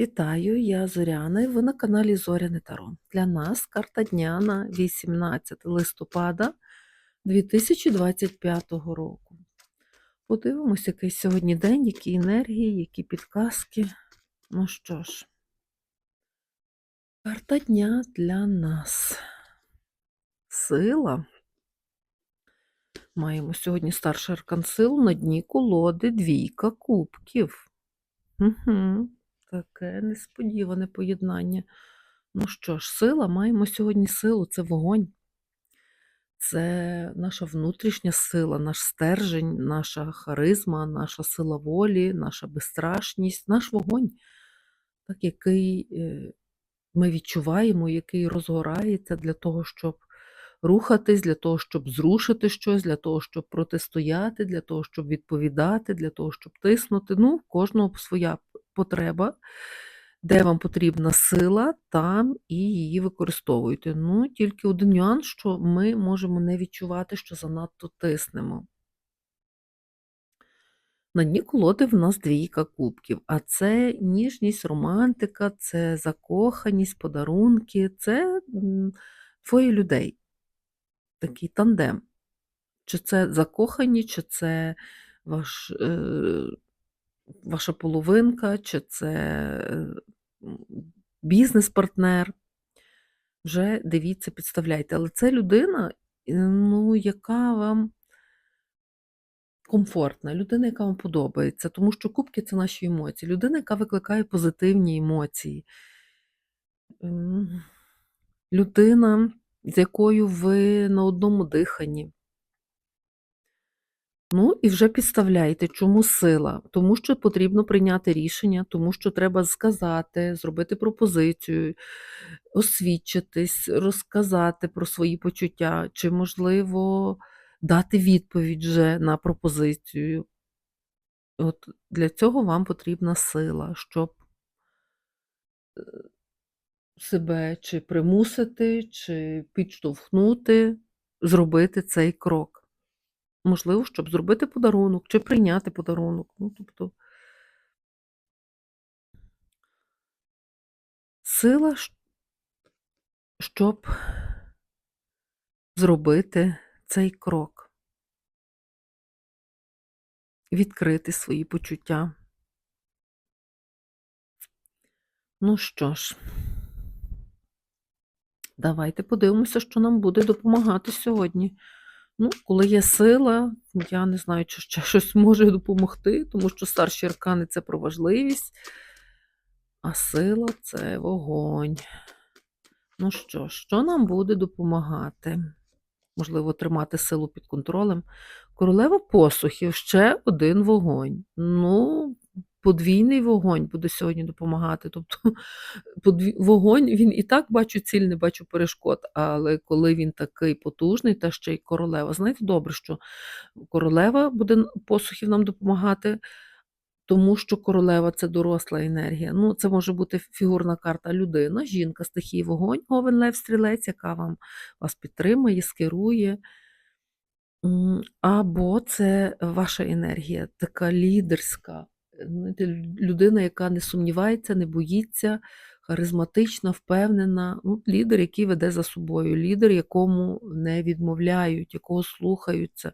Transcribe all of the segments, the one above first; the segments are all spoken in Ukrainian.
Вітаю, я Зоряна, і ви на каналі Зоряне Таро. Для нас карта дня на 18 листопада 2025 року. Подивимось, який сьогодні день, які енергії, які підказки. Ну що ж, карта дня для нас. Сила. Маємо сьогодні старший аркан сил на дні колоди двійка кубків. Угу. Таке несподіване поєднання. Ну що ж, сила, маємо сьогодні силу, це вогонь. Це наша внутрішня сила, наш стержень, наша харизма, наша сила волі, наша безстрашність, наш вогонь, так, який е, ми відчуваємо, який розгорається для того, щоб рухатись, для того, щоб зрушити щось, для того, щоб протистояти, для того, щоб відповідати, для того, щоб тиснути. Ну, кожного своя потреба, де вам потрібна сила, там і її використовуйте. Ну, тільки один нюанс, що ми можемо не відчувати, що занадто тиснемо. На дні колоди в нас двійка кубків, а це ніжність, романтика, це закоханість, подарунки, це двоє людей, такий тандем. Чи це закохані, чи це ваш, е, ваша половинка, чи це е, бізнес-партнер. Вже дивіться, підставляйте. Але це людина, ну, яка вам комфортна, людина, яка вам подобається, тому що кубки це наші емоції. Людина, яка викликає позитивні емоції. Людина, з якою ви на одному диханні. Ну, і вже підставляйте, чому сила? Тому що потрібно прийняти рішення, тому що треба сказати, зробити пропозицію, освідчитись, розказати про свої почуття, чи, можливо, дати відповідь вже на пропозицію. От для цього вам потрібна сила, щоб е, себе чи примусити, чи підштовхнути, зробити цей крок. Можливо, щоб зробити подарунок чи прийняти подарунок. Ну, тобто сила, щоб зробити цей крок, відкрити свої почуття. Ну що ж, давайте подивимося, що нам буде допомагати сьогодні. Ну, коли є сила, я не знаю, чи ще щось може допомогти, тому що старші аркани це про важливість, а сила це вогонь. Ну що що нам буде допомагати? Можливо, тримати силу під контролем. Королева посухів, ще один вогонь. Ну, подвійний вогонь буде сьогодні допомагати. Тобто подві... вогонь, він і так бачу ціль, не бачу перешкод, але коли він такий потужний, та ще й королева. Знаєте, добре, що королева буде посухів нам допомагати, тому що королева це доросла енергія. Ну, це може бути фігурна карта людина, жінка, стихії вогонь, Овен Лев Стрілець, яка вам вас підтримує, скерує. Або це ваша енергія, така лідерська, людина, яка не сумнівається, не боїться, харизматична, впевнена. Ну, лідер, який веде за собою, лідер, якому не відмовляють, якого слухаються.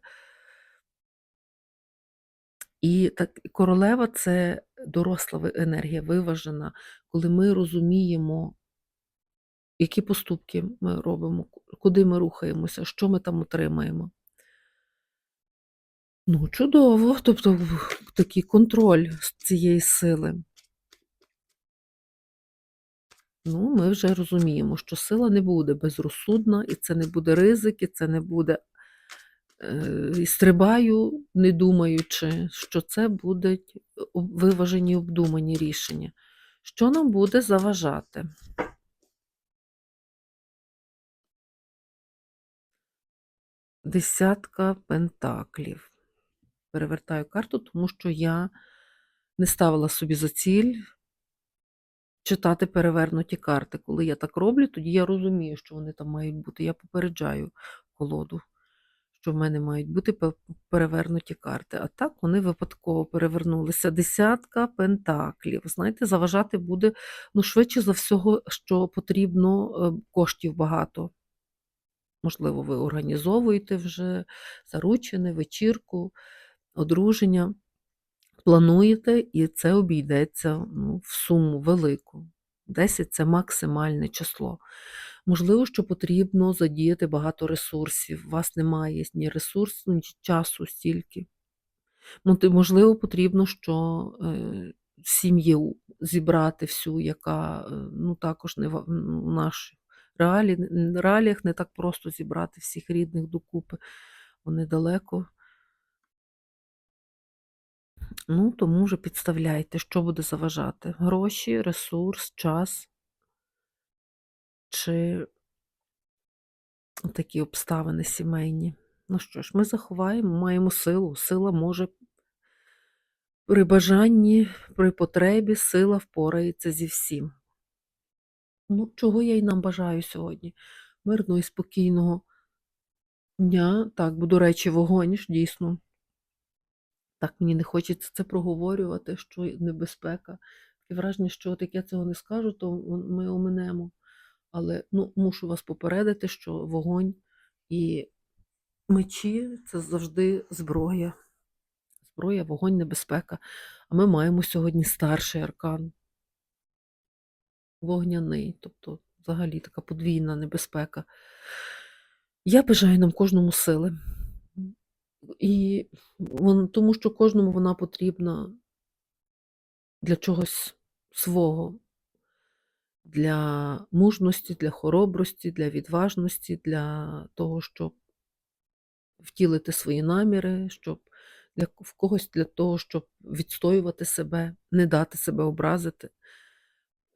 І так, королева це доросла енергія, виважена, коли ми розуміємо, які поступки ми робимо, куди ми рухаємося, що ми там отримаємо. Ну, чудово, тобто такий контроль цієї сили. Ну, ми вже розуміємо, що сила не буде безрозсудна, і це не буде ризик, і це не буде е, і стрибаю, не думаючи, що це будуть виважені обдумані рішення. Що нам буде заважати? Десятка пентаклів. Перевертаю карту, тому що я не ставила собі за ціль читати перевернуті карти. Коли я так роблю, тоді я розумію, що вони там мають бути. Я попереджаю колоду, що в мене мають бути перевернуті карти. А так вони випадково перевернулися. Десятка пентаклів. Знаєте, заважати буде ну, швидше за всього, що потрібно е, коштів багато. Можливо, ви організовуєте вже заручини, вечірку, одруження. Плануєте, і це обійдеться ну, в суму велику. 10 це максимальне число. Можливо, що потрібно задіяти багато ресурсів. У вас немає ні ресурсу, ні часу стільки. Можливо, потрібно, що е, сім'ю зібрати всю, яка е, ну, також не в ну, в наших реалі, реаліях не так просто зібрати всіх рідних докупи. Вони далеко. Ну, тому вже підставляйте, що буде заважати: гроші, ресурс, час чи такі обставини сімейні. Ну що ж, ми заховаємо, маємо силу. Сила може при бажанні, при потребі, сила впорається зі всім. Ну, чого я й нам бажаю сьогодні? Мирного і спокійного дня. Так, бо, до речі, вогонь ж дійсно. Так мені не хочеться це проговорювати, що небезпека. Таке враження, що от як я цього не скажу, то ми оминемо. Але ну, мушу вас попередити, що вогонь і мечі це завжди зброя. Зброя, вогонь, небезпека. А ми маємо сьогодні старший аркан. Вогняний, тобто взагалі така подвійна небезпека. Я бажаю нам кожному сили. І вон, тому що кожному вона потрібна для чогось свого, для мужності, для хоробрості, для відважності, для того, щоб втілити свої наміри, щоб для в когось для того, щоб відстоювати себе, не дати себе образити.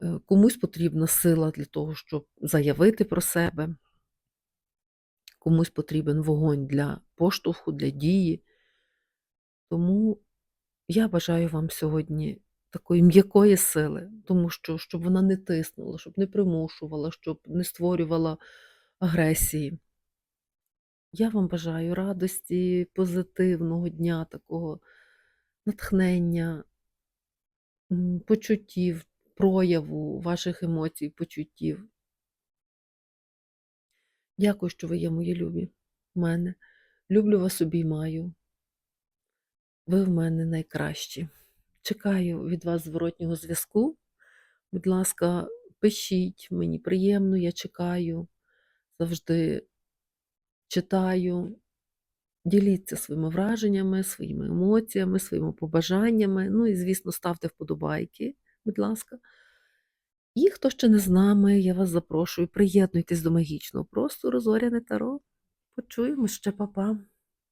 Е, Комусь потрібна сила для того, щоб заявити про себе, комусь потрібен вогонь для поштовху, для дії. Тому я бажаю вам сьогодні такої м'якої сили, тому що щоб вона не тиснула, щоб не примушувала, щоб не створювала агресії. Я вам бажаю радості, позитивного дня, такого натхнення, почуттів, прояву ваших емоцій, почуттів. Дякую, що ви є мої любі в мене. Люблю вас обіймаю. Ви в мене найкращі. Чекаю від вас зворотнього зв'язку. Будь ласка, пишіть, мені приємно, я чекаю, завжди читаю. Діліться своїми враженнями, своїми емоціями, своїми побажаннями. Ну і, звісно, ставте вподобайки, будь ласка. І хто ще не з нами, я вас запрошую, приєднуйтесь до магічного простору Зоряне Таро. Почуємо ще, Па-па.